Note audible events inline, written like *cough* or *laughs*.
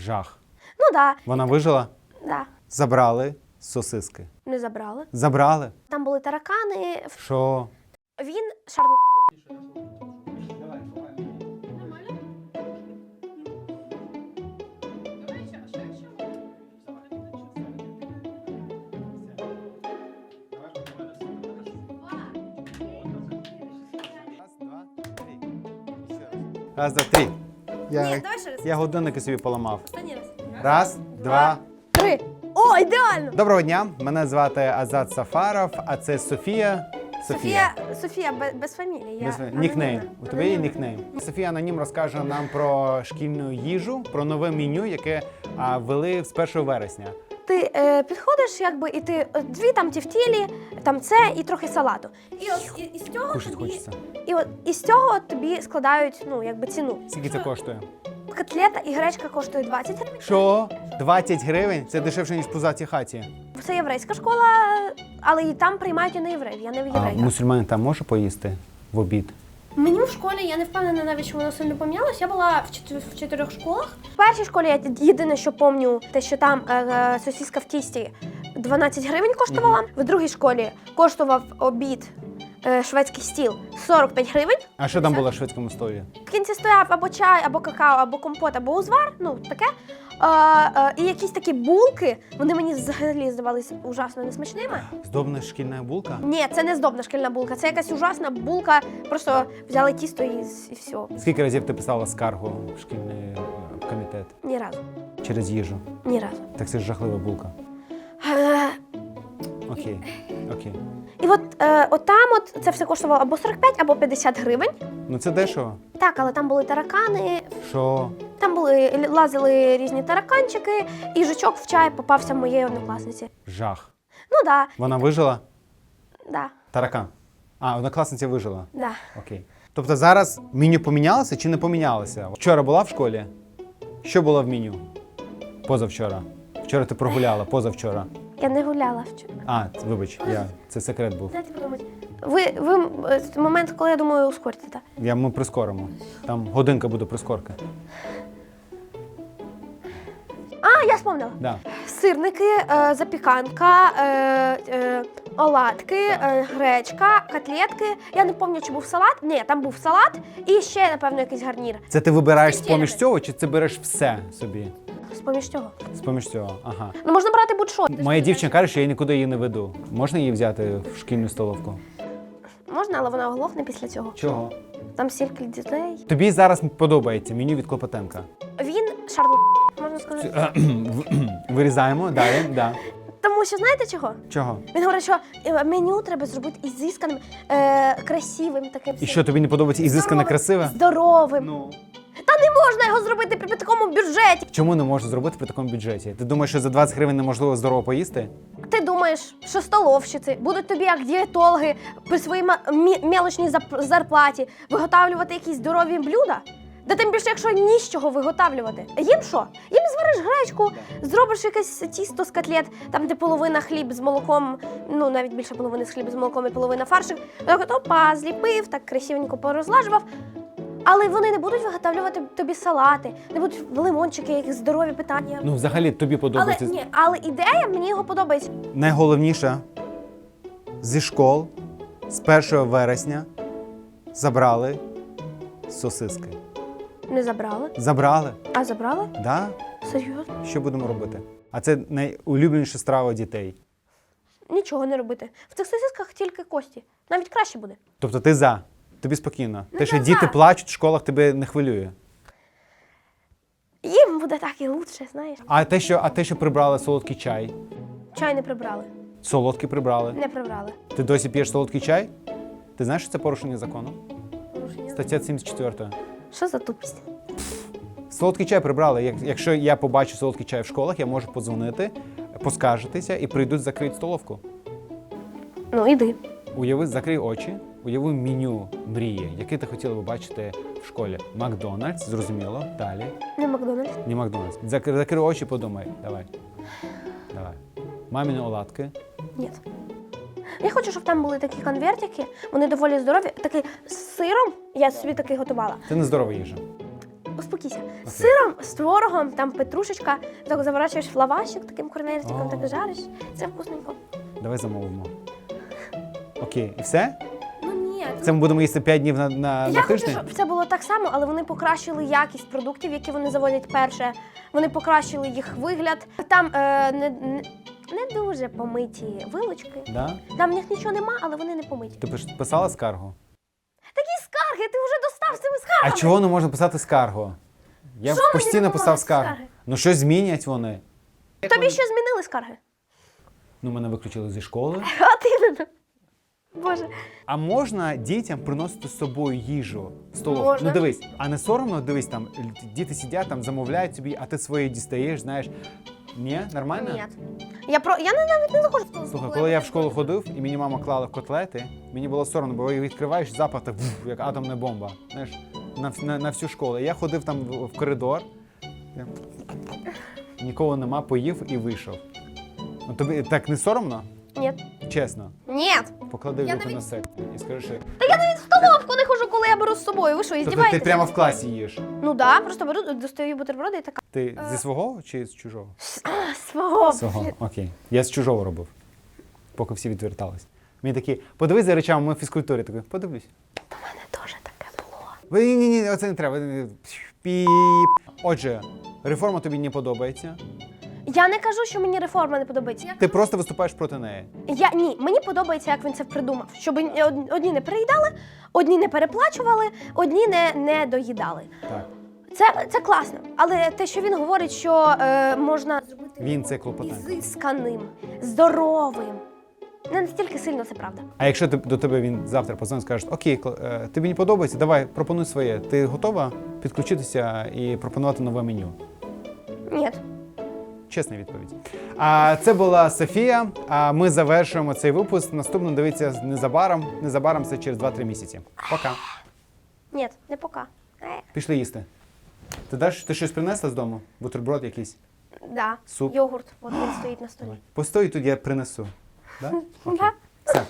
Жах. Ну да, Вона вижила? да. Забрали сосиски. Не забрали. Забрали? Там були таракани. Що? Він шарло. Раз, два, три. Я, Ні, давай ще раз. я годинники собі поламав. Останній раз. Раз, два. Три. О, ідеально! Доброго дня. Мене звати Азат Сафаров, а це Софія. Софія, Софія бе- без фамілії. Я Без- анонімна. Нікнейм. У тебе є нікнейм. Софія Анонім розкаже нам про шкільну їжу, про нове меню, яке а, ввели з 1 вересня. Ти е, підходиш, якби, і ти е, дві там тівтілі, там це і трохи салату. І от і, і з цього Кушать тобі, хочеться. і от і з цього тобі складають ну якби ціну. Скільки це коштує? Котлета і гречка коштує 20 гривень. Що? 20 гривень? Це дешевше, ніж в пузатій хаті. Це єврейська школа, але і там приймають і не євреїв. Я не А єврейка. мусульманин там може поїсти в обід? Меню в школі я не впевнена навіть, що воно сильно помінялось. Я була в, чотир- в чотирьох школах. В першій школі я єдине, що пам'ятаю, те, що там е, е, сосиска в тісті 12 гривень коштувала. В другій школі коштував обід е, шведський стіл 45 гривень. А що там було в шведському столі? В кінці стояв або чай, або какао, або компот, або узвар. Ну таке. Е, і якісь такі булки. Вони мені взагалі здавалися ужасно несмачними. Здобна шкільна булка? Ні, це не здобна шкільна булка, це якась ужасна булка. Просто взяли тісто і, і все. Скільки разів ти писала скаргу в шкільний е, комітет Ні разу. через їжу? Ні разу. Так це ж жахлива булка. Окей. Окей. І от, е, от там от це все коштувало або 45, або 50 гривень. Ну це дешево. Так, але там були таракани, Що? там були лазили різні тараканчики, і жучок в чай попався моєї однокласниці. Жах. Ну да, Вона вижила? да, Таракан. А, однокласниця вижила. да. Окей. Тобто зараз меню помінялося чи не помінялося? Вчора була в школі? Що було в меню? Позавчора. Вчора ти прогуляла, позавчора. Я не гуляла вчора. А, вибач, я, це секрет був. Дайте подумати. Ви, ви е, момент, коли я думаю, ускорити, так? Я, ми прискоримо. Там годинка буде прискорка. А, я спомнила. Да. Сирники, е, запіканка, е, е, оладки, е, гречка, котлетки. Я не пам'ятаю, чи був салат. Ні, там був салат і ще, напевно, якийсь гарнір. Це ти вибираєш з поміж цього, чи ти береш все собі? З-поміж цього. З поміж цього. Ага. Ну, можна брати будь-що. Моя дівчина каже, що я нікуди її не веду. Можна її взяти в шкільну столовку? Можна, але вона оглохне після цього. Чого? Там стільки дітей. Тобі зараз подобається меню від Клопотенка. Він шарло, можна сказати. Вирізаємо далі. Да. Тому що знаєте чого? Чого? Він говорить, що е, меню треба зробити ізисканим, е, красивим таким. І що тобі не подобається ізискане Здоровим. красиве? Здоровим. Ну. Та не можна його зробити при такому бюджеті. Чому не можна зробити при такому бюджеті? Ти думаєш, що за 20 гривень неможливо здорово поїсти? Ти думаєш, що столовщиці будуть тобі як дієтологи при своїй мелочній зарплаті виготовлювати якісь здорові блюда? Да тим більше, якщо ні з чого виготовлювати. Їм що? Їм звариш гречку, зробиш якесь тісто з котлет, там де половина хліб з молоком, ну навіть більше половини з хліб з молоком і половина фаршик. Так от опа, зліпив, так красивенько порозлажував. Але вони не будуть виготовлювати тобі салати, не будуть лимончики, якісь здорові питання. Ну, взагалі тобі але подобається. ні, але ідея мені його подобається. Найголовніше зі школ з 1 вересня забрали сосиски. Не забрали. Забрали? А забрали? Да? Серйозно? Що будемо робити? А це найулюбленіша страва дітей. Нічого не робити. В цих сосисках тільки кості. Навіть краще буде. Тобто ти за. Тобі спокійно. Те, що я діти за. плачуть в школах, тебе не хвилює. Їм буде так і лучше, знаєш. А те, що, а те, що прибрали солодкий чай, Чай не прибрали. солодкий прибрали. Не прибрали. Ти досі п'єш солодкий чай? Ти знаєш, що це порушення закону? Порушення. Стаття 74. Що за тупість? Солодкий чай прибрали. Як- Якщо я побачу солодкий чай в школах, я можу подзвонити, поскаржитися і прийдуть закриють столовку. Ну, іди. Уяви, закрий очі, уяви меню мрії, яке ти хотіла би бачити в школі. Макдональдс, зрозуміло. Далі. Не Макдональдс. Ні, Макдональдс. Закри, закрий очі, подумай. Давай. Давай. Маміни оладки. Ні. Я хочу, щоб там були такі конвертики, вони доволі здорові. Такий з сиром. Я собі такий готувала. Це не здорова їжа. Успокійся. З сиром, з творогом, там петрушечка, так заворачуєш в лавашик таким корнертиком, О. так жариш. Це вкусненько. Давай замовимо. Окей, і все? Це ми будемо їсти 5 днів на, на, Я на хочу, тиждень? щоб це було так само, але вони покращили якість продуктів, які вони заводять перше. Вони покращили їх вигляд. Там е, не, не, не дуже помиті вилочки. Да? Там в них нічого нема, але вони не помиті. Ти пиш- писала скаргу? Такі скарги, ти вже достав з цими А скаргами. чого не можна писати скаргу? Я Що мені постійно не писав скаргу. скарги? Ну щось змінять вони. Тобі що змінили скарги? Ну, мене виключили зі школи. *laughs* От іменно. Боже. А можна дітям приносити з собою їжу в столовку? Можна. Ну дивись, а не соромно, дивись, там діти сидять, там замовляють собі, а ти своє дістаєш, знаєш. Ні, нормально? Ні. Я про я не- навіть не заходжу в столовку. Слухай, коли я в школу ходив і мені мама клала котлети, мені було соромно, бо відкриваєш запах так, вуф, як атомна бомба. Знаєш, на, на, на всю школу. Я ходив там в, в коридор, я- нікого нема, поїв і вийшов. Ну, тобі так не соромно? Ні. Чесно. Ні. Поклади Я руку навіть- на серце і скажи, що В столовку не хожу, коли я беру з собою. Ви що, тобто іздіваєтеся? ти прямо в класі їш. Ну да, просто беру, достаю бутерброди і така. Ти зі свого чи з чужого? «А, Свого. Свого. Окей. Я з чужого робив, поки всі відвертались. Мені такі, подивись за речами, ми в фізкультурі. Такий, подивлюсь. У мене теж таке було. Ні, ні, ні, оце не треба. Піп. Отже, реформа тобі не подобається. Я не кажу, що мені реформа не подобається. Я, Ти просто виступаєш проти неї. я ні, мені подобається, як він це придумав. Щоб од- одні не переїдали, одні не переплачували, одні не, не доїдали. Так. Це, це класно. Але те, що він говорить, що е, можна зробити Він це ізисканим, здоровим. Не настільки сильно це правда. А якщо ти, до тебе він завтра позвонить, скаже, окей, Кл- е, тобі не подобається, давай, пропонуй своє. Ти готова підключитися і пропонувати нове меню? Ні. Чесна відповідь. А це була Софія. А ми завершуємо цей випуск. Наступно дивіться незабаром. Незабаром це через 2-3 місяці. Пока. Ні, не пока. Пішли їсти. Ти даш, ти щось принесла з дому? Бутерброд якийсь? да. Суп. Йогурт. От він стоїть на столі. Постой тут, я принесу. Да? *laughs* Окей. Да.